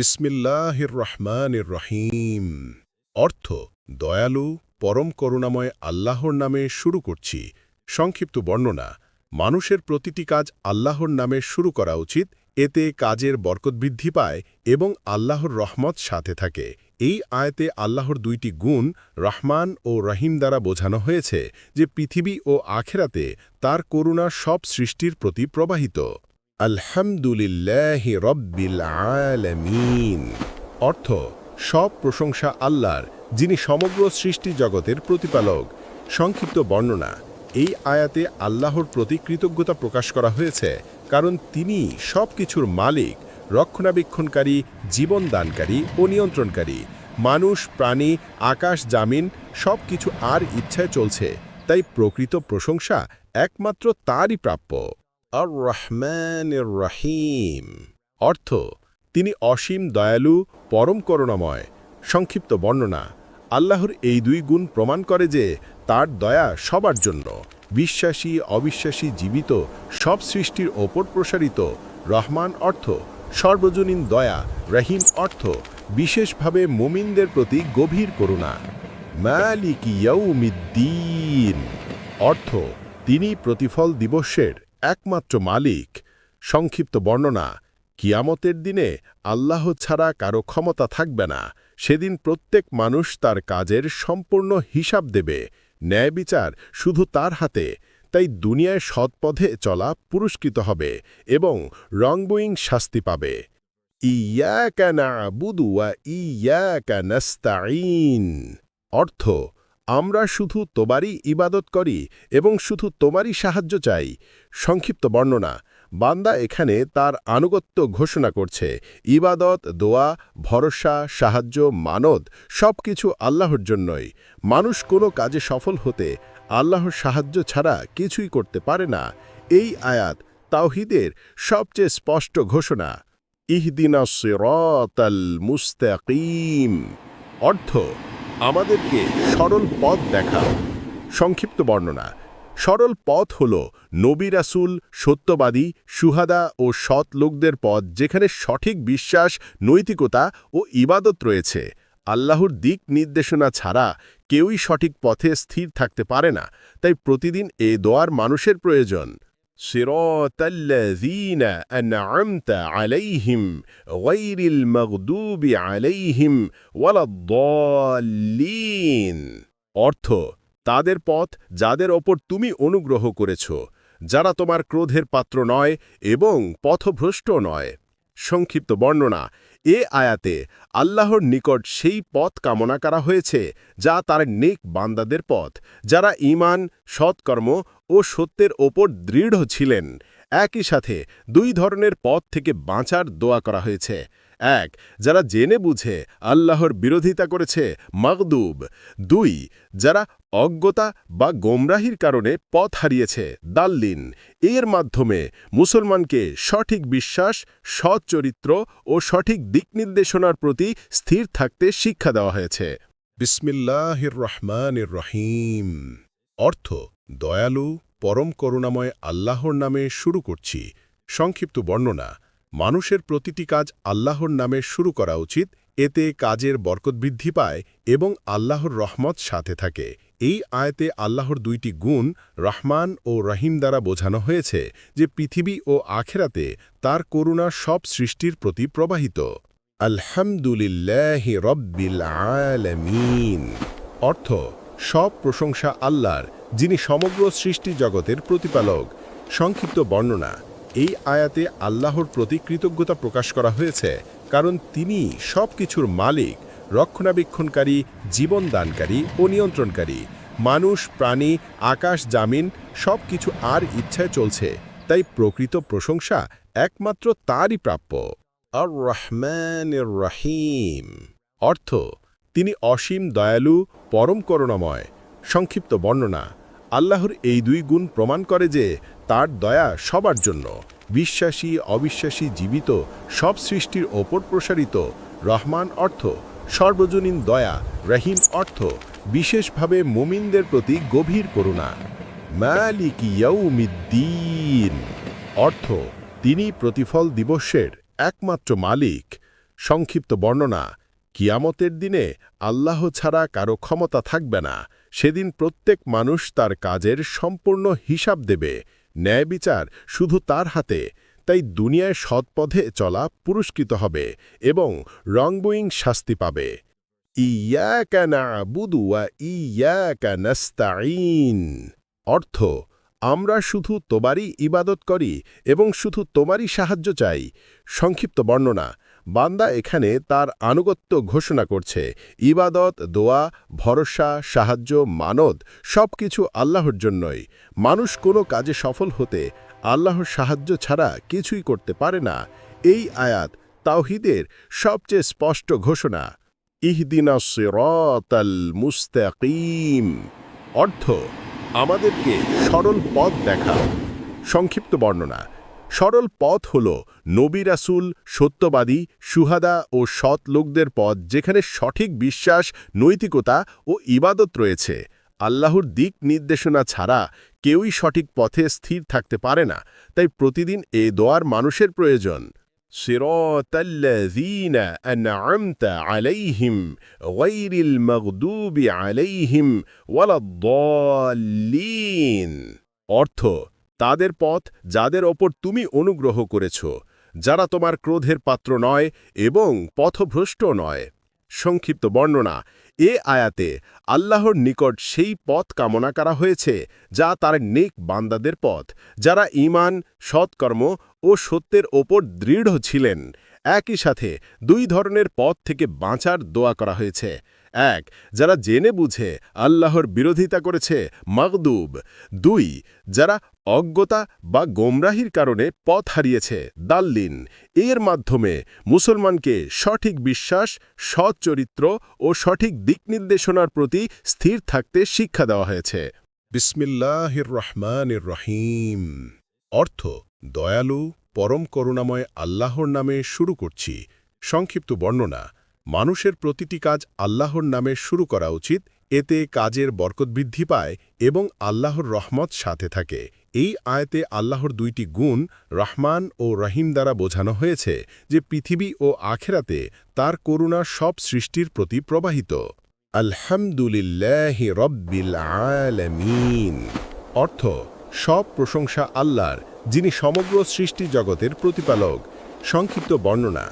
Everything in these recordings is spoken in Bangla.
বিসমিল্লাহির রহমানির রহিম। অর্থ, দয়ালু, পরম করুণাময় আল্লাহর নামে শুরু করছি। সংক্ষিপ্ত বর্ণনা, মানুষের প্রতিটি কাজ আল্লাহর নামে শুরু করা উচিত, এতে কাজের বরকত বৃদ্ধি পায় এবং আল্লাহর রহমত সাথে থাকে। এই আয়তে আল্লাহর দুইটি গুণ, রহমান ও রহিম দ্বারা বোঝানো হয়েছে যে পৃথিবী ও আখেরাতে তার করুণা সব সৃষ্টির প্রতি প্রবাহিত। আলহামদুলিল্লাহ রব্বিল আলামিন। অর্থ, সব প্রশংসা আল্লাহর, যিনি সমগ্র সৃষ্টি জগতের প্রতিপালক। সংক্ষিপ্ত বর্ণনা, এই আয়াতে আল্লাহর প্রতি কৃতজ্ঞতা প্রকাশ করা হয়েছে, কারণ তিনি সব কিছুর মালিক, রক্ষণাবেক্ষণকারী, জীবনদানকারী ও নিয়ন্ত্রণকারী। মানুষ, প্রাণী, আকাশ, জামিন সব কিছু আর ইচ্ছায় চলছে, তাই প্রকৃত প্রশংসা একমাত্র তারই প্রাপ্য। আর রহমান রহিম অর্থ, তিনি অসীম দয়ালু, পরম করুণাময়, সংক্ষিপ্ত বর্ণনা। আল্লাহর এই দুই গুণ প্রমাণ করে যে তার দয়া সবার জন্য। বিশ্বাসী, অবিশ্বাসী, জীবিত, সব সৃষ্টির ওপর প্রসারিত। রহমান অর্থ, সর্বজনীন দয়া। রহিম অর্থ, বিশেষভাবে মুমিনদের প্রতি গভীর করুণা। মালিক ইয়াউমিদ্দিন। অর্থ, তিনি প্রতিফল দিবসের একমাত্র মালিক, সংক্ষিপ্ত বর্ণনা, কিয়ামতের দিনে আল্লাহ ছাড়া কারও ক্ষমতা থাকবে না। সেদিন প্রত্যেক মানুষ তার কাজের সম্পূর্ণ হিসাব দেবে, ন্যায় বিচার শুধু তার হাতে। তাই দুনিয়ায় সৎপথে চলা পুরস্কৃত হবে এবং রংবইং শাস্তি পাবে। ইয়াকা নাবুদু ওয়া ইয়াকা নাস্তাঈন। অর্থ আমরা শুধু তোমারই ইবাদত করি এবং শুধু তোমারই সাহায্য চাই। সংক্ষিপ্ত বর্ণনা, বান্দা এখানে তার আনুগত্য ঘোষণা করছে। ইবাদত, দোয়া, ভরসা, সাহায্য, মানদ সব কিছু আল্লাহর জন্যই। মানুষ কোনো কাজে সফল হতে আল্লাহর সাহায্য ছাড়া কিছুই করতে পারে না। এই আয়াত তাওহিদের সবচেয়ে স্পষ্ট ঘোষণা। ইহদিনা সিরাতাল মুস্তাকিম। অর্থ আমাদেরকে সরল পথ দেখা। সংক্ষিপ্ত বর্ণনা। সরল পথ হল নবী রাসুল, সত্যবাদী, সুহাদা ও সৎ লোকদের পথ যেখানে সঠিক বিশ্বাস, নৈতিকতা ও ইবাদত রয়েছে। আল্লাহর দিক নির্দেশনা ছাড়া কেউই সঠিক পথে স্থির থাকতে পারে না। তাই প্রতিদিন এ দোয়ার মানুষের প্রয়োজন। صراط الذين أنعمت عليهم غير المغضوب عليهم ولا الضالين অর্থ তাদের পথ যাদের ওপর তুমি অনুগ্রহ করেছ যারা তোমার ক্রোধের পাত্র নয় এবং পথভ্রষ্ট নয় সংক্ষিপ্ত বর্ণনা এ আয়াতে আল্লাহর নিকট সেই পথ কামনা করা হয়েছে, যা তার নেক বান্দাদের পথ, যারা ইমান সৎকর্ম ও সত্যের ওপর দৃঢ় ছিলেন। একই সাথে দুই ধরনের পথ থেকে বাঁচার দোয়া করা হয়েছে। এক, যারা জেনে বুঝে আল্লাহর বিরোধিতা করেছে, মাগদুব। দুই, যারা অজ্ঞতা বা গোমরাহির কারণে পথ হারিয়েছে, দাল্লিন। এর মাধ্যমে মুসলমানকে সঠিক বিশ্বাস, সৎ চরিত্র ও সঠিক দিক নির্দেশনার প্রতি স্থির থাকতে শিক্ষা দেওয়া হয়েছে। বিসমিল্লাহির রহমানির রহিম। অর্থ, দয়ালু, পরম করুণাময় আল্লাহর নামে শুরু করছি। সংক্ষিপ্ত বর্ণনা মানুষের প্রতিটি কাজ আল্লাহর নামে শুরু করা উচিত, এতে কাজের বরকত বৃদ্ধি পায় এবং আল্লাহর রহমত সাথে থাকে। এই আয়তে আল্লাহর দুইটি গুণ রহমান ও রহিম দ্বারা বোঝানো হয়েছে যে পৃথিবী ও আখেরাতে তার করুণা সব সৃষ্টির প্রতি প্রবাহিত। আলহামদুলিল্লাহ রব্বিল আলামিন। অর্থ, সব প্রশংসা আল্লাহর, যিনি সমগ্র সৃষ্টি জগতের প্রতিপালক। সংক্ষিপ্ত বর্ণনা এই আয়াতে আল্লাহর প্রতি কৃতজ্ঞতা প্রকাশ করা হয়েছে, কারণ তিনি সব কিছুর মালিক, রক্ষণাবেক্ষণকারী, জীবনদানকারী ও নিয়ন্ত্রণকারী। মানুষ, প্রাণী, আকাশ, জামিন সব কিছু আর ইচ্ছায় চলছে, তাই প্রকৃত প্রশংসা একমাত্র তারই প্রাপ্য। আর রহমান রহিম অর্থ, তিনি অসীম দয়ালু, পরম করুণাময়। সংক্ষিপ্ত বর্ণনা, আল্লাহর এই দুই গুণ প্রমাণ করে যে তার দয়া সবার জন্য। বিশ্বাসী, অবিশ্বাসী, জীবিত, সব সৃষ্টির ওপর প্রসারিত। রহমান অর্থ, সর্বজনীন দয়া, রহিম অর্থ, বিশেষভাবে মুমিনদের প্রতি গভীর করুণা। মালিক ইয়াউমিদ্দিন, অর্থ, তিনি প্রতিফল দিবসের একমাত্র মালিক। সংক্ষিপ্ত বর্ণনা, কিয়ামতের দিনে আল্লাহ ছাড়া কারও ক্ষমতা থাকবে না। সেদিন প্রত্যেক মানুষ তার কাজের সম্পূর্ণ হিসাব দেবে। ন্যায় বিচার শুধু তার হাতে, তাই দুনিয়ায় সৎপথে চলা পুরস্কৃত হবে এবং রংবুইং শাস্তি পাবে। ইয়াকা নাবুদু বুদুয়া ইয়াকা নাস্তাইন অর্থ, আমরা শুধু তোমারই ইবাদত করি এবং শুধু তোমারই সাহায্য চাই। সংক্ষিপ্ত বর্ণনা বান্দা এখানে তার আনুগত্য ঘোষণা করছে। ইবাদত, দোয়া, ভরসা, সাহায্য মানদ সব কিছু আল্লাহর জন্যই। মানুষ কোনো কাজে সফল হতে আল্লাহর সাহায্য ছাড়া কিছুই করতে পারে না। এই আয়াত তাওহিদের সবচেয়ে স্পষ্ট ঘোষণা। ইহদিনা মুস্তাকিম। অর্থ, আমাদেরকে সরল পথ দেখাও সংক্ষিপ্ত বর্ণনা সরল পথ হল নবী রাসুল সত্যবাদী সুহাদা ও সৎ লোকদের পথ যেখানে সঠিক বিশ্বাস নৈতিকতা ও ইবাদত রয়েছে আল্লাহর দিক নির্দেশনা ছাড়া কেউই সঠিক পথে স্থির থাকতে পারে না তাই প্রতিদিন এ দোয়ার মানুষের প্রয়োজন صراط الذين أنعمت عليهم غير المغضوب عليهم ولا الضالين অর্থ তাদের পথ যাদের ওপর তুমি অনুগ্রহ করেছ, যারা তোমার ক্রোধের পাত্র নয় এবং পথভ্রষ্ট নয়। সংক্ষিপ্ত বর্ণনা, এ আয়াতে আল্লাহর নিকট সেই পথ কামনা করা হয়েছে, যা তার নেক বান্দাদের পথ, যারা ঈমান, সৎকর্ম ও সত্যের ওপর দৃঢ় ছিলেন। একই সাথে দুই ধরনের পথ থেকে বাঁচার দোয়া করা হয়েছে। এক, যারা জেনে বুঝে আল্লাহর বিরোধিতা করেছে, মাগদুব। দুই, যারা অজ্ঞতা বা গোমরাহির কারণে পথ হারিয়েছে দাল্লিন। এর মাধ্যমে মুসলমানকে সঠিক বিশ্বাস, সৎ চরিত্র ও সঠিক দিক নির্দেশনার প্রতি স্থির থাকতে শিক্ষা দেওয়া হয়েছে। বিসমিল্লাহির রহমানির রহিম। অর্থ, দয়ালু, পরম করুণাময় আল্লাহর নামে শুরু করছি। সংক্ষিপ্ত বর্ণনা, মানুষের প্রতিটি কাজ আল্লাহর নামে শুরু করা উচিত, এতে কাজের বরকত বৃদ্ধি পায় এবং আল্লাহর রহমত সাথে থাকে। এই আয়তে আল্লাহর দুইটি গুণ রহমান ও রহিম দ্বারা বোঝানো হয়েছে যে পৃথিবী ও আখেরাতে তার করুণা সব সৃষ্টির প্রতি প্রবাহিত। আলহামদুলিল্লাহ রব্বিল আলমিন। অর্থ, সব প্রশংসা আল্লাহর, যিনি সমগ্র সৃষ্টি জগতের প্রতিপালক। সংক্ষিপ্ত বর্ণনা,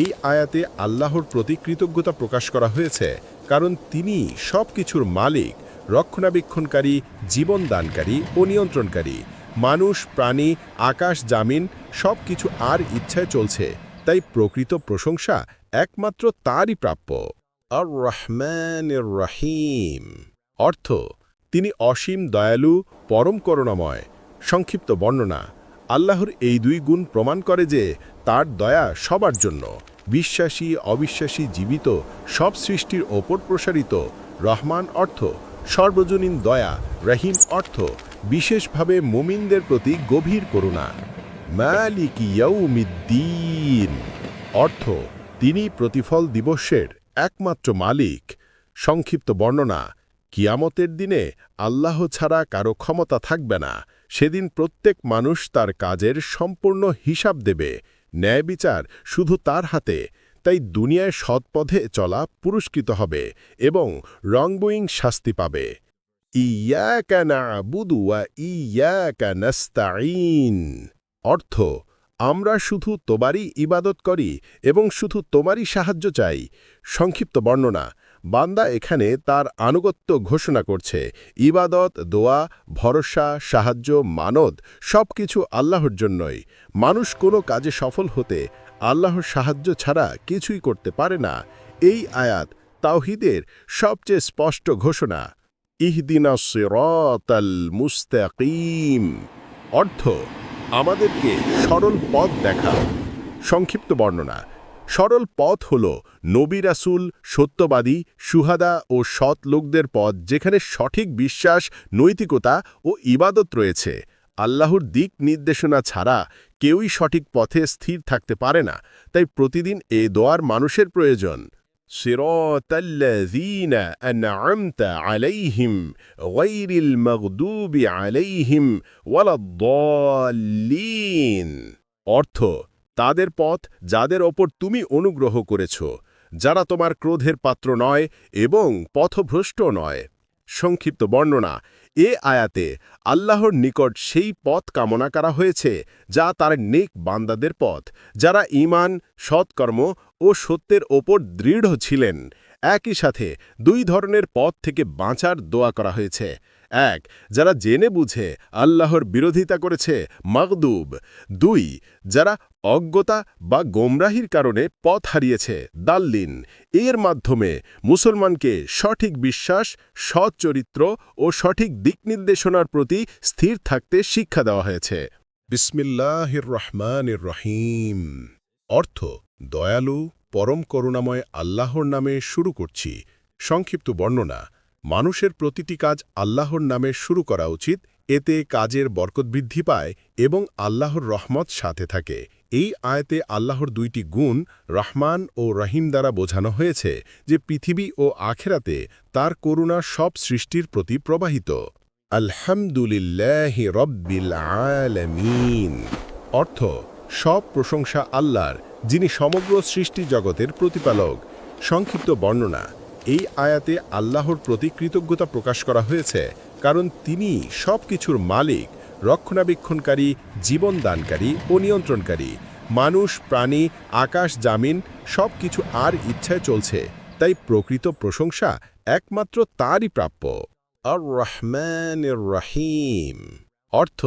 এই আয়াতে আল্লাহর প্রতি কৃতজ্ঞতা প্রকাশ করা হয়েছে, কারণ তিনি সব কিছুর মালিক রক্ষণাবেক্ষণকারী, জীবনদানকারী ও নিয়ন্ত্রণকারী। মানুষ, প্রাণী, আকাশ, জামিন সব কিছু আর ইচ্ছায় চলছে। তাই প্রকৃত প্রশংসা একমাত্র তারই প্রাপ্য। আর রহমান রহিম অর্থ, তিনি অসীম দয়ালু, পরম করুণাময়। সংক্ষিপ্ত বর্ণনা, আল্লাহর এই দুই গুণ প্রমাণ করে যে তার দয়া সবার জন্য। বিশ্বাসী, অবিশ্বাসী, জীবিত, সব সৃষ্টির ওপর প্রসারিত। রহমান অর্থ সর্বজনীন দয়া, রহিম অর্থ, বিশেষভাবে মুমিনদের প্রতি গভীর করুণা। মালিক ইয়াউমিদ্দিন। অর্থ, তিনি প্রতিফল দিবসের একমাত্র মালিক। সংক্ষিপ্ত বর্ণনা, কিয়ামতের দিনে আল্লাহ ছাড়া কারও ক্ষমতা থাকবে না। সেদিন প্রত্যেক মানুষ তার কাজের সম্পূর্ণ হিসাব দেবে। ন্যায় বিচার শুধু তার হাতে তাই দুনিয়ায় সৎপথে চলা পুরস্কৃত হবে এবং রংবুইং শাস্তি পাবে। ওয়া ইয়াকা নাস্তাঈন। অর্থ, আমরা শুধু তোমারই ইবাদত করি এবং শুধু তোমারই সাহায্য চাই। সংক্ষিপ্ত বর্ণনা, বান্দা এখানে তার আনুগত্য ঘোষণা করছে। ইবাদত, দোয়া, ভরসা, সাহায্য মানদ সব কিছু আল্লাহর জন্যই। মানুষ কোনো কাজে সফল হতে আল্লাহর সাহায্য ছাড়া কিছুই করতে পারে না। এই আয়াত তাওহিদের সবচেয়ে স্পষ্ট ঘোষণা। ইহদিনা মুস্তাকিম। অর্থ, আমাদেরকে সরল পথ দেখা। সংক্ষিপ্ত বর্ণনা, সরল পথ হল নবী রাসুল, সত্যবাদী, সুহাদা ও সৎ লোকদের পথ যেখানে সঠিক বিশ্বাস, নৈতিকতা ও ইবাদত রয়েছে। আল্লাহর দিক নির্দেশনা ছাড়া কেউই সঠিক পথে স্থির থাকতে পারে না তাই প্রতিদিন এ দোয়ার মানুষের প্রয়োজন صراط الذين أنعمت عليهم غير المغضوب عليهم ولا الضالين অর্থ তাদের পথ যাদের ওপর তুমি অনুগ্রহ করেছ যারা তোমার ক্রোধের পাত্র নয় এবং পথভ্রষ্ট নয় সংক্ষিপ্ত বর্ণনা এ আয়াতে আল্লাহর নিকট সেই পথ কামনা করা হয়েছে, যা তার নেক বান্দাদের পথ, যারা ইমান সৎকর্ম ও সত্যের ওপর দৃঢ় ছিলেন। একই সাথে দুই ধরনের পথ থেকে বাঁচার দোয়া করা হয়েছে। এক, যারা জেনে বুঝে আল্লাহর বিরোধিতা করেছে, মাগদুব। দুই, যারা অজ্ঞতা বা গোমরাহির কারণে পথ হারিয়েছে, দাল্লিন। এর মাধ্যমে মুসলমানকে সঠিক বিশ্বাস, সৎ চরিত্র ও সঠিক দিক নির্দেশনার প্রতি স্থির থাকতে শিক্ষা দেওয়া হয়েছে। বিসমিল্লাহির রহমানির রহিম। অর্থ, দয়ালু, পরম করুণাময় আল্লাহর নামে শুরু করছি। সংক্ষিপ্ত বর্ণনা মানুষের প্রতিটি কাজ আল্লাহর নামে শুরু করা উচিত, এতে কাজের বরকত বৃদ্ধি পায় এবং আল্লাহর রহমত সাথে থাকে। এই আয়তে আল্লাহর দুইটি গুণ রহমান ও রহিম দ্বারা বোঝানো হয়েছে যে পৃথিবী ও আখেরাতে তার করুণা সব সৃষ্টির প্রতি প্রবাহিত। আলহামদুলিল্লাহ রব্বিল আলামিন। অর্থ, সব প্রশংসা আল্লাহর, যিনি সমগ্র সৃষ্টি জগতের প্রতিপালক। সংক্ষিপ্ত বর্ণনা এই আয়াতে আল্লাহর প্রতি কৃতজ্ঞতা প্রকাশ করা হয়েছে, কারণ তিনি সব কিছুর মালিক, রক্ষণাবেক্ষণকারী, জীবনদানকারী ও নিয়ন্ত্রণকারী। মানুষ, প্রাণী, আকাশ, জামিন সব কিছু আর ইচ্ছায় চলছে, তাই প্রকৃত প্রশংসা একমাত্র তারই প্রাপ্য। আর রহমান রহিম অর্থ,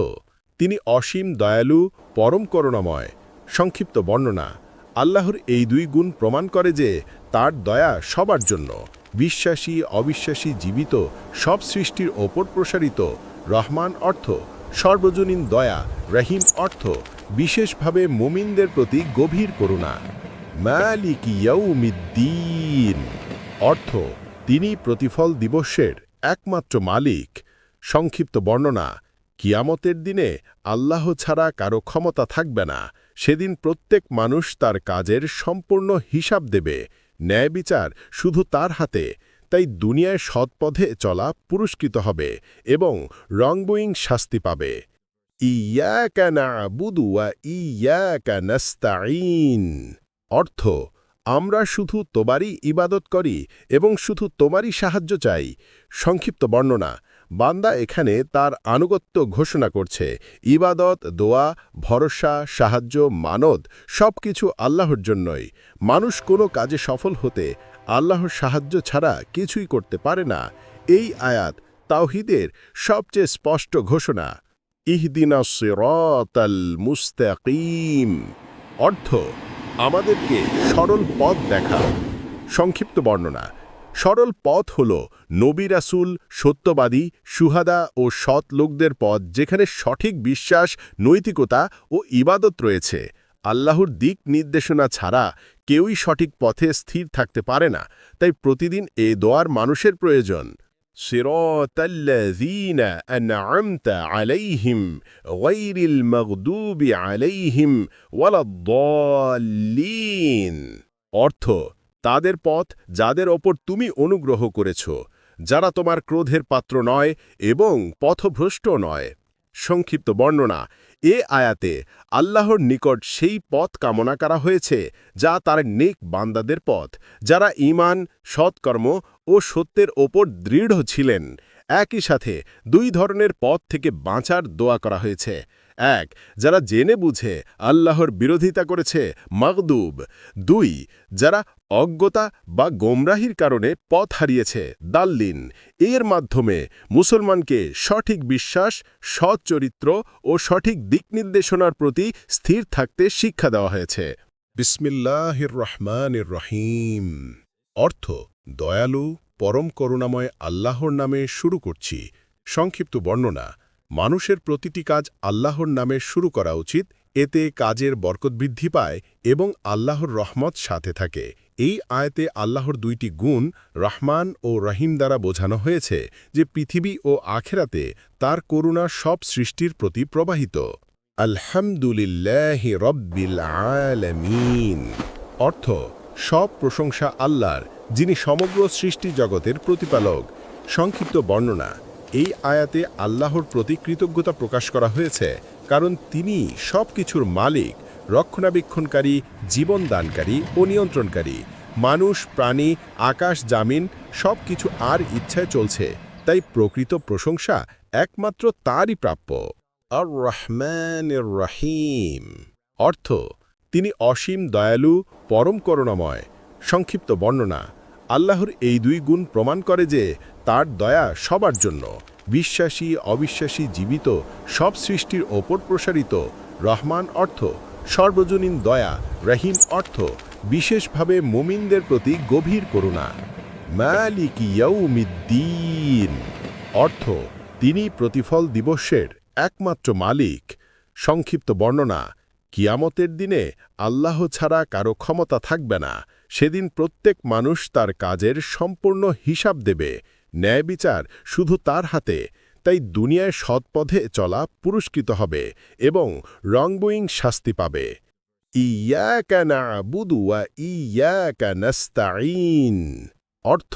তিনি অসীম দয়ালু, পরম করুণাময়। সংক্ষিপ্ত বর্ণনা, আল্লাহর এই দুই গুণ প্রমাণ করে যে তার দয়া সবার জন্য। বিশ্বাসী, অবিশ্বাসী, জীবিত, সব সৃষ্টির ওপর প্রসারিত। রহমান অর্থ, সর্বজনীন দয়া, রহিম অর্থ, বিশেষভাবে মুমিনদের প্রতি গভীর করুণা। মালিক ইয়াউমিদ্দিন, অর্থ, তিনি প্রতিফল দিবসের একমাত্র মালিক। সংক্ষিপ্ত বর্ণনা, কিয়ামতের দিনে আল্লাহ ছাড়া কারও ক্ষমতা থাকবে না। সেদিন প্রত্যেক মানুষ তার কাজের সম্পূর্ণ হিসাব দেবে। ন্যায় বিচার শুধু তার হাতে, তাই দুনিয়ায় সৎপথে চলা পুরস্কৃত হবে এবং রংবইং শাস্তি পাবে। ইয়াকা নাবুদু বুদুয়া ইয়াকা নাস্তাইন অর্থ, আমরা শুধু তোমারই ইবাদত করি এবং শুধু তোমারই সাহায্য চাই। সংক্ষিপ্ত বর্ণনা বান্দা এখানে তার আনুগত্য ঘোষণা করছে। ইবাদত, দোয়া, ভরসা, সাহায্য, মানদ সব কিছু আল্লাহর জন্যই। মানুষ কোনো কাজে সফল হতে আল্লাহর সাহায্য ছাড়া কিছুই করতে পারে না। এই আয়াত তাওহিদের সবচেয়ে স্পষ্ট ঘোষণা। ইহদিনা সিরাতাল মুস্তাকিম। অর্থ, আমাদেরকে সরল পথ দেখা। সংক্ষিপ্ত বর্ণনা সরল পথ হল নবী রাসুল সত্যবাদী সুহাদা ও সৎ লোকদের পথ যেখানে সঠিক বিশ্বাস নৈতিকতা ও ইবাদত রয়েছে আল্লাহর দিক নির্দেশনা ছাড়া কেউই সঠিক পথে স্থির থাকতে পারে না তাই প্রতিদিন এ দোয়ার মানুষের প্রয়োজন صراط الذين أنعمت عليهم غير المغضوب عليهم ولا الضالين অর্থ তাদের পথ যাদের ওপর তুমি অনুগ্রহ করেছ, যারা তোমার ক্রোধের পাত্র নয় এবং পথভ্রষ্ট নয়। সংক্ষিপ্ত বর্ণনা, এ আয়াতে আল্লাহর নিকট সেই পথ কামনা করা হয়েছে, যা তার নেক বান্দাদের পথ, যারা ঈমান, সৎকর্ম ও সত্যের ওপর দৃঢ় ছিলেন। একই সাথে দুই ধরনের পথ থেকে বাঁচার দোয়া করা হয়েছে। এক, যারা জেনে বুঝে আল্লাহর বিরোধিতা করেছে, মাগদুব। দুই, যারা অজ্ঞতা বা গোমরাহির কারণে পথ হারিয়েছে, দাল্লিন। এর মাধ্যমে মুসলমানকে সঠিক বিশ্বাস, সৎ চরিত্র ও সঠিক দিক নির্দেশনার প্রতি স্থির থাকতে শিক্ষা দেওয়া হয়েছে। বিসমিল্লাহির রহমানির রহিম। অর্থ, দয়ালু, পরম করুণাময় আল্লাহর নামে শুরু করছি। সংক্ষিপ্ত বর্ণনা মানুষের প্রতিটি কাজ আল্লাহর নামে শুরু করা উচিত, এতে কাজের বরকত বৃদ্ধি পায় এবং আল্লাহর রহমত সাথে থাকে। এই আয়তে আল্লাহর দুইটি গুণ রহমান ও রহিম দ্বারা বোঝানো হয়েছে যে পৃথিবী ও আখেরাতে তার করুণা সব সৃষ্টির প্রতি প্রবাহিত। আলহামদুলিল্লাহ রব্বিল আলামিন। অর্থ, সব প্রশংসা আল্লাহর, যিনি সমগ্র সৃষ্টি জগতের প্রতিপালক। সংক্ষিপ্ত বর্ণনা এই আয়াতে আল্লাহর প্রতি কৃতজ্ঞতা প্রকাশ করা হয়েছে, কারণ তিনি সব কিছুর মালিক, রক্ষণাবেক্ষণকারী, জীবনদানকারী ও নিয়ন্ত্রণকারী। মানুষ, প্রাণী, আকাশ, জামিন সব কিছু আর ইচ্ছায় চলছে, তাই প্রকৃত প্রশংসা একমাত্র তারই প্রাপ্য। আর রহমান রহিম অর্থ, তিনি অসীম দয়ালু, পরম করুণাময়, সংক্ষিপ্ত বর্ণনা। আল্লাহর এই দুই গুণ প্রমাণ করে যে তার দয়া সবার জন্য। বিশ্বাসী, অবিশ্বাসী, জীবিত, সব সৃষ্টির ওপর প্রসারিত। রহমান অর্থ, সর্বজনীন দয়া, রহিম অর্থ, বিশেষভাবে মুমিনদের প্রতি গভীর করুণা। মালিক ইয়াউমিদ্দিন, অর্থ, তিনি প্রতিফল দিবসের একমাত্র মালিক। সংক্ষিপ্ত বর্ণনা, কিয়ামতের দিনে আল্লাহ ছাড়া কারও ক্ষমতা থাকবে না। সেদিন প্রত্যেক মানুষ তার কাজের সম্পূর্ণ হিসাব দেবে। ন্যায় বিচার শুধু তার হাতে। তাই দুনিয়ায় সৎপথে চলা পুরস্কৃত হবে এবং রংবুইং শাস্তি পাবে। ইয়াকা নাবুদু ওয়া ইয়াকা নাস্তাঈন। অর্থ,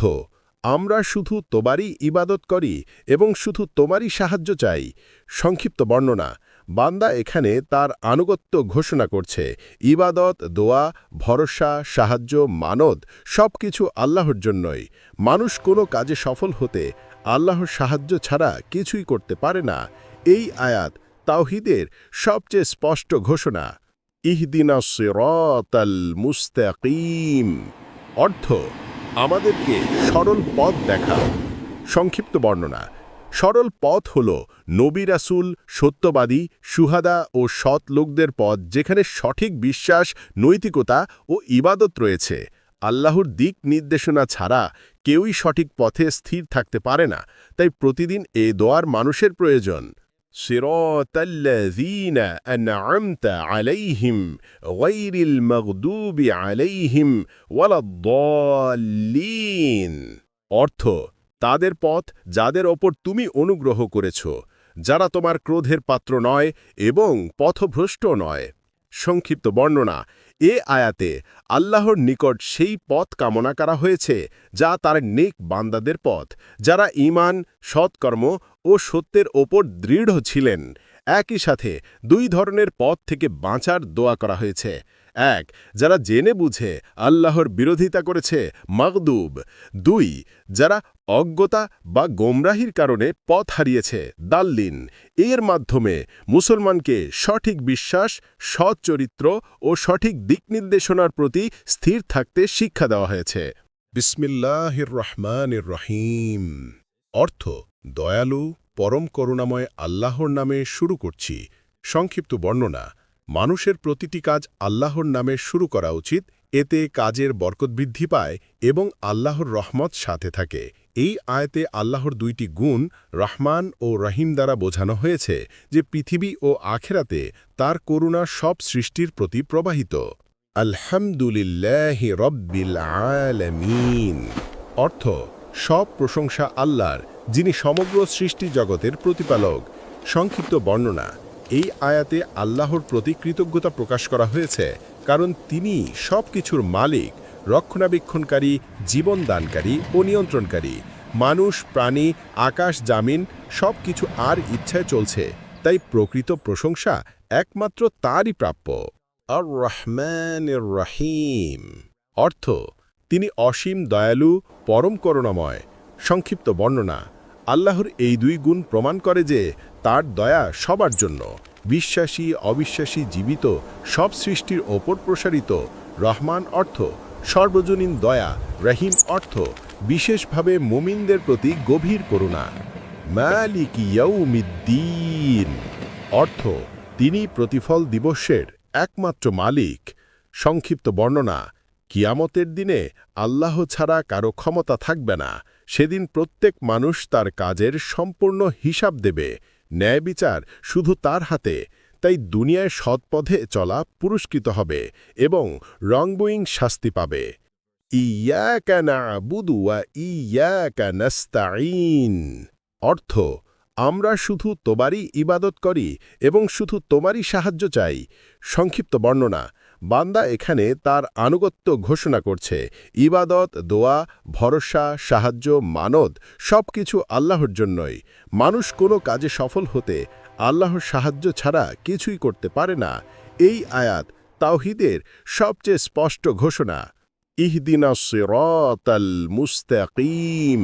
আমরা শুধু তোমারই ইবাদত করি এবং শুধু তোমারই সাহায্য চাই। সংক্ষিপ্ত বর্ণনা বান্দা এখানে তার আনুগত্য ঘোষণা করছে। ইবাদত, দোয়া, ভরসা, সাহায্য মানদ সব কিছু আল্লাহর জন্যই। মানুষ কোনো কাজে সফল হতে আল্লাহর সাহায্য ছাড়া কিছুই করতে পারে না। এই আয়াত তাওহিদের সবচেয়ে স্পষ্ট ঘোষণা। ইহদিনা মুস্তাকিম। অর্থ, আমাদেরকে সরল পথ দেখা। সংক্ষিপ্ত বর্ণনা সরল পথ হল নবী রাসুল সত্যবাদী সুহাদা ও সৎ লোকদের পথ যেখানে সঠিক বিশ্বাস নৈতিকতা ও ইবাদত রয়েছে আল্লাহর দিক নির্দেশনা ছাড়া কেউই সঠিক পথে স্থির থাকতে পারে না তাই প্রতিদিন এ দোয়ার মানুষের প্রয়োজন صراط الذين أنعمت عليهم غير المغضوب عليهم ولا الضالين অর্থ তাদের পথ যাদের ওপর তুমি অনুগ্রহ করেছ, যারা তোমার ক্রোধের পাত্র নয় এবং পথভ্রষ্ট নয়। সংক্ষিপ্ত বর্ণনা, এ আয়াতে আল্লাহর নিকট সেই পথ কামনা করা হয়েছে, যা তার নেক বান্দাদের পথ, যারা ঈমান, সৎকর্ম ও সত্যের ওপর দৃঢ় ছিলেন। একই সাথে দুই ধরনের পথ থেকে বাঁচার দোয়া করা হয়েছে। এক, যারা জেনে বুঝে আল্লাহর বিরোধিতা করেছে, মাগদুব। দুই, যারা অজ্ঞতা বা গোমরাহির কারণে পথ হারিয়েছে, দাল্লিন। এর মাধ্যমে মুসলমানকে সঠিক বিশ্বাস, সৎ চরিত্র ও সঠিক দিক নির্দেশনার প্রতি স্থির থাকতে শিক্ষা দেওয়া হয়েছে। বিসমিল্লাহির রহমানির রহিম। অর্থ, দয়ালু, পরম করুণাময় আল্লাহর নামে শুরু করছি। সংক্ষিপ্ত বর্ণনা মানুষের প্রতিটি কাজ আল্লাহর নামে শুরু করা উচিত, এতে কাজের বরকত বৃদ্ধি পায় এবং আল্লাহর রহমত সাথে থাকে। এই আয়তে আল্লাহর দুইটি গুণ রহমান ও রহিম দ্বারা বোঝানো হয়েছে যে পৃথিবী ও আখেরাতে তার করুণা সব সৃষ্টির প্রতি প্রবাহিত। আলহামদুলিল্লাহ রব্বিল আলমিন। অর্থ, সব প্রশংসা আল্লাহর, যিনি সমগ্র সৃষ্টি জগতের প্রতিপালক। সংক্ষিপ্ত বর্ণনা এই আয়াতে আল্লাহর প্রতি কৃতজ্ঞতা প্রকাশ করা হয়েছে, কারণ তিনি সব কিছুর মালিক, রক্ষণাবেক্ষণকারী, জীবনদানকারী ও নিয়ন্ত্রণকারী। মানুষ, প্রাণী, আকাশ, জামিন সব কিছু আর ইচ্ছায় চলছে, তাই প্রকৃত প্রশংসা একমাত্র তারই প্রাপ্য। আর রহমান রহিম অর্থ, তিনি অসীম দয়ালু, পরম করুণাময়, সংক্ষিপ্ত বর্ণনা। আল্লাহর এই দুই গুণ প্রমাণ করে যে তার দয়া সবার জন্য। বিশ্বাসী, অবিশ্বাসী, জীবিত, সব সৃষ্টির ওপর প্রসারিত, রহমান অর্থ, সর্বজনীন দয়া, রহিম অর্থ, বিশেষভাবে মুমিনদের প্রতি গভীর করুণা। মালিক ইয়াউমিদ্দিন অর্থ, তিনি প্রতিফল দিবসের একমাত্র মালিক। সংক্ষিপ্ত বর্ণনা, কিয়ামতের দিনে আল্লাহ ছাড়া কারও ক্ষমতা থাকবে না। সেদিন প্রত্যেক মানুষ তার কাজের সম্পূর্ণ হিসাব দেবে, ন্যায় বিচার শুধু তার হাতে। তাই দুনিয়ায় সৎপথে চলা পুরস্কৃত হবে এবং রংবুইং শাস্তি পাবে। ইয়াকা নাস্তাঈন। অর্থ, আমরা শুধু তোমারই ইবাদত করি এবং শুধু তোমারই সাহায্য চাই। সংক্ষিপ্ত বর্ণনা বান্দা এখানে তার আনুগত্য ঘোষণা করছে। ইবাদত, দোয়া, ভরসা, সাহায্য, মানদ সব কিছু আল্লাহর জন্যই। মানুষ কোনো কাজে সফল হতে আল্লাহর সাহায্য ছাড়া কিছুই করতে পারে না। এই আয়াত তাওহিদের সবচেয়ে স্পষ্ট ঘোষণা। ইহদিনা সিরাতাল মুস্তাকিম।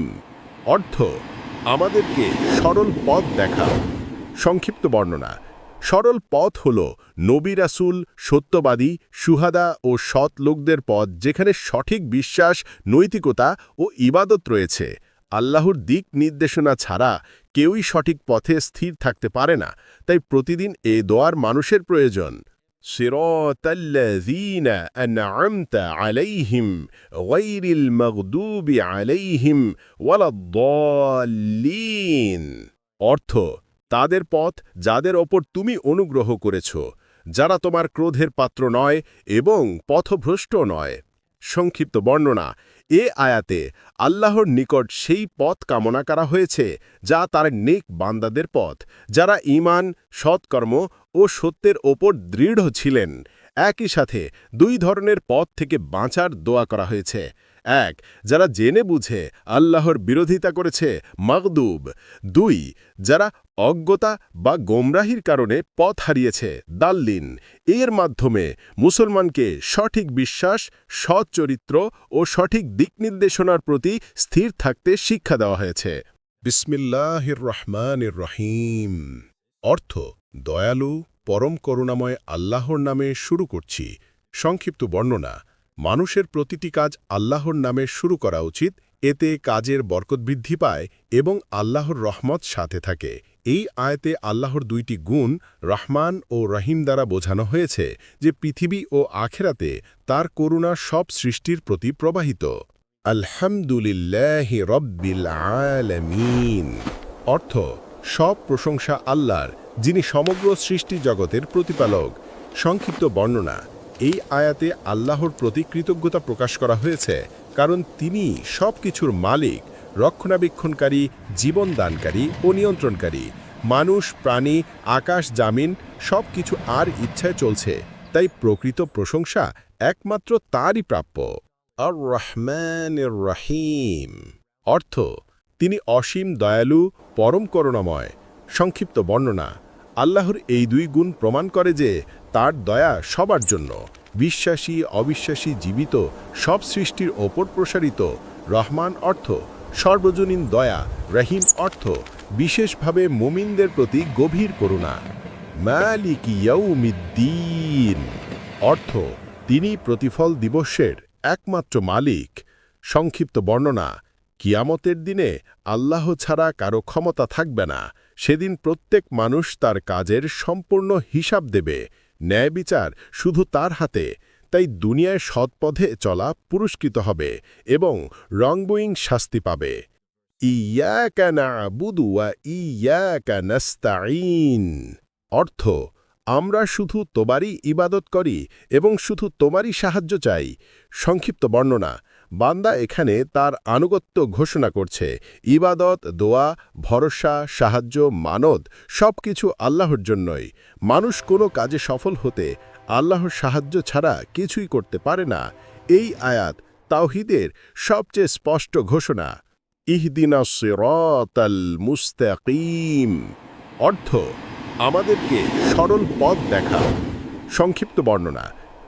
অর্থ, আমাদেরকে সরল পথ দেখা। সংক্ষিপ্ত বর্ণনা সরল পথ হল নবী রাসুল সত্যবাদী সুহাদা ও সৎ লোকদের পথ যেখানে সঠিক বিশ্বাস নৈতিকতা ও ইবাদত রয়েছে আল্লাহর দিক নির্দেশনা ছাড়া কেউই সঠিক পথে স্থির থাকতে পারে না তাই প্রতিদিন এ দোয়ার মানুষের প্রয়োজন صراط الذين أنعمت عليهم غير المغضوب عليهم ولا الضالين অর্থ তাদের পথ যাদের ওপর তুমি অনুগ্রহ করেছ, যারা তোমার ক্রোধের পাত্র নয় এবং পথভ্রষ্ট নয়। সংক্ষিপ্ত বর্ণনা, এ আয়াতে আল্লাহর নিকট সেই পথ কামনা করা হয়েছে, যা তার নেক বান্দাদের পথ, যারা ঈমান, সৎকর্ম ও সত্যের ওপর দৃঢ় ছিলেন। একই সাথে দুই ধরনের পথ থেকে বাঁচার দোয়া করা হয়েছে। এক, যারা জেনে বুঝে আল্লাহর বিরোধিতা করেছে, মাগদুব। দুই, যারা অজ্ঞতা বা গোমরাহির কারণে পথ হারিয়েছে দাল্লিন। এর মাধ্যমে মুসলমানকে সঠিক বিশ্বাস, সৎ চরিত্র ও সঠিক দিক নির্দেশনার প্রতি স্থির থাকতে শিক্ষা দেওয়া হয়েছে। বিসমিল্লাহির রহমানির রহিম অর্থ, দয়ালু, পরম করুণাময় আল্লাহর নামে শুরু করছি। সংক্ষিপ্ত বর্ণনা, মানুষের প্রতিটি কাজ আল্লাহর নামে শুরু করা উচিত, এতে কাজের বরকত বৃদ্ধি পায় এবং আল্লাহর রহমত সাথে থাকে। এই আয়তে আল্লাহর দুইটি গুণ রহমান ও রহিম দ্বারা বোঝানো হয়েছে যে পৃথিবী ও আখেরাতে তার করুণা সব সৃষ্টির প্রতি প্রবাহিত। আলহামদুলিল্লাহ রব্বিল আলমিন। অর্থ, সব প্রশংসা আল্লাহর, যিনি সমগ্র সৃষ্টি জগতের প্রতিপালক। সংক্ষিপ্ত বর্ণনা, এই আয়াতে আল্লাহর প্রতি কৃতজ্ঞতা প্রকাশ করা হয়েছে, কারণ তিনি সব কিছুর মালিক রক্ষণাবেক্ষণকারী, জীবনদানকারী ও নিয়ন্ত্রণকারী। মানুষ, প্রাণী, আকাশ, জামিন সব কিছু আর ইচ্ছায় চলছে। তাই প্রকৃত প্রশংসা একমাত্র তারই প্রাপ্য। আর রহমান রহিম অর্থ, তিনি অসীম দয়ালু, পরম করুণাময়। সংক্ষিপ্ত বর্ণনা, আল্লাহর এই দুই গুণ প্রমাণ করে যে তার দয়া সবার জন্য। বিশ্বাসী, অবিশ্বাসী, জীবিত, সব সৃষ্টির ওপর প্রসারিত। রহমান অর্থ সর্বজনীন দয়া, রহিম অর্থ, বিশেষভাবে মুমিনদের প্রতি গভীর করুণা। মালিক ইয়াউমিদ্দিন। অর্থ, তিনি প্রতিফল দিবসের একমাত্র মালিক। সংক্ষিপ্ত বর্ণনা, কিয়ামতের দিনে আল্লাহ ছাড়া কারও ক্ষমতা থাকবে না। সেদিন প্রত্যেক মানুষ তার কাজের সম্পূর্ণ হিসাব দেবে। ন্যায় বিচার শুধু তার হাতে তাই দুনিয়ায় সৎপথে চলা পুরস্কৃত হবে এবং রংবইং শাস্তি পাবে। ইয়াকা নাবুদু ওয়া ইয়াকা নাস্তাঈন। অর্থ, আমরা শুধু তোমারই ইবাদত করি এবং শুধু তোমারই সাহায্য চাই। সংক্ষিপ্ত বর্ণনা, বান্দা এখানে তার আনুগত্য ঘোষণা করছে। ইবাদত, দোয়া, ভরসা, সাহায্য মানদ সব কিছু আল্লাহর জন্যই। মানুষ কোনো কাজে সফল হতে আল্লাহর সাহায্য ছাড়া কিছুই করতে পারে না। এই আয়াত তাওহিদের সবচেয়ে স্পষ্ট ঘোষণা। ইহদিনা সিরাতাল মুস্তাকিম। অর্থ, আমাদেরকে সরল পথ দেখা। সংক্ষিপ্ত বর্ণনা,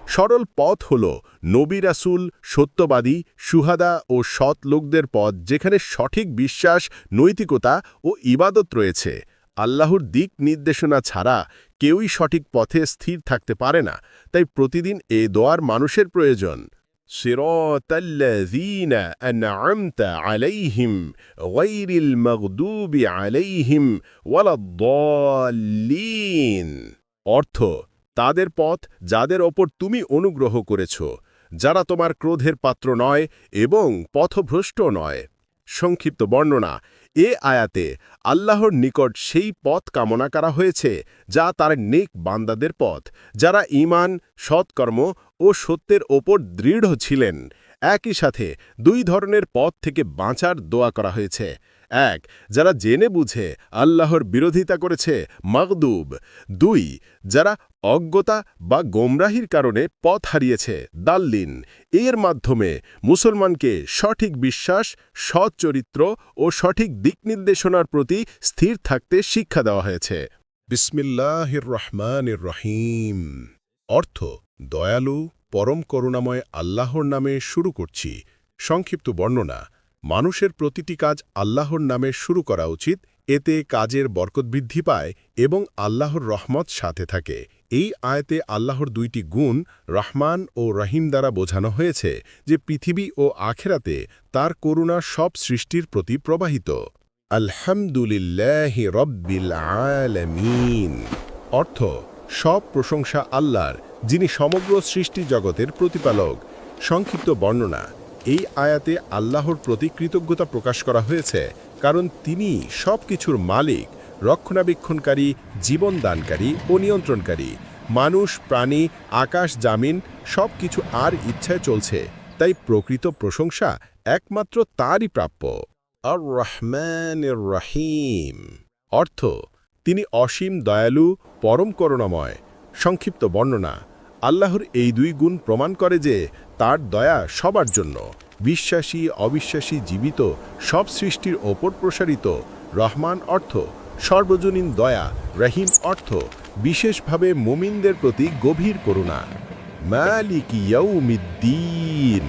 সরল পথ হল নবী রাসুল, সত্যবাদী, সুহাদা ও সৎ লোকদের পথ যেখানে সঠিক বিশ্বাস, নৈতিকতা ও ইবাদত রয়েছে। আল্লাহর দিক নির্দেশনা ছাড়া কেউই সঠিক পথে স্থির থাকতে পারে না তাই প্রতিদিন এ দোয়ার মানুষের প্রয়োজন صراط الذين أنعمت عليهم غير المغضوب عليهم ولا الضالين অর্থ তাদের পথ যাদের ওপর তুমি অনুগ্রহ করেছ যারা তোমার ক্রোধের পাত্র নয় এবং পথভ্রষ্ট নয় সংক্ষিপ্ত বর্ণনা এ আয়াতে আল্লাহর নিকট সেই পথ কামনা করা হয়েছে, যা তার নেক বান্দাদের পথ, যারা ইমান সৎকর্ম ও সত্যের ওপর দৃঢ় ছিলেন। একই সাথে দুই ধরনের পথ থেকে বাঁচার দোয়া করা হয়েছে। এক, যারা জেনে বুঝে আল্লাহর বিরোধিতা করেছে, মাগদুব। দুই, যারা অজ্ঞতা বা গোমরাহির কারণে পথ হারিয়েছে, দাল্লিন। এর মাধ্যমে মুসলমানকে সঠিক বিশ্বাস, সৎ চরিত্র ও সঠিক দিক নির্দেশনার প্রতি স্থির থাকতে শিক্ষা দেওয়া হয়েছে। বিসমিল্লাহির রহমানির রহিম। অর্থ, দয়ালু, পরম করুণাময় আল্লাহর নামে শুরু করছি। সংক্ষিপ্ত বর্ণনা মানুষের প্রতিটি কাজ আল্লাহর নামে শুরু করা উচিত, এতে কাজের বরকত বৃদ্ধি পায় এবং আল্লাহর রহমত সাথে থাকে। এই আয়তে আল্লাহর দুইটি গুণ রহমান ও রহিম দ্বারা বোঝানো হয়েছে যে পৃথিবী ও আখেরাতে তার করুণা সব সৃষ্টির প্রতি প্রবাহিত। আলহামদুলিল্লাহ রব্বিল আলামিন। অর্থ, সব প্রশংসা আল্লাহর, যিনি সমগ্র সৃষ্টি জগতের প্রতিপালক। সংক্ষিপ্ত বর্ণনা এই আয়াতে আল্লাহর প্রতি কৃতজ্ঞতা প্রকাশ করা হয়েছে, কারণ তিনি সব কিছুর মালিক, রক্ষণাবেক্ষণকারী, জীবনদানকারী ও নিয়ন্ত্রণকারী। মানুষ, প্রাণী, আকাশ, জামিন সব কিছু আর ইচ্ছায় চলছে, তাই প্রকৃত প্রশংসা একমাত্র তারই প্রাপ্য। আর রহমান রহিম অর্থ, তিনি অসীম দয়ালু, পরম করুণাময়, সংক্ষিপ্ত বর্ণনা। আল্লাহর এই দুই গুণ প্রমাণ করে যে তার দয়া সবার জন্য। বিশ্বাসী, অবিশ্বাসী, জীবিত, সব সৃষ্টির ওপর প্রসারিত। রহমান অর্থ, সর্বজনীন দয়া, রহিম অর্থ, বিশেষভাবে মুমিনদের প্রতি গভীর করুণা। মালিক ইয়াউমিদ্দিন।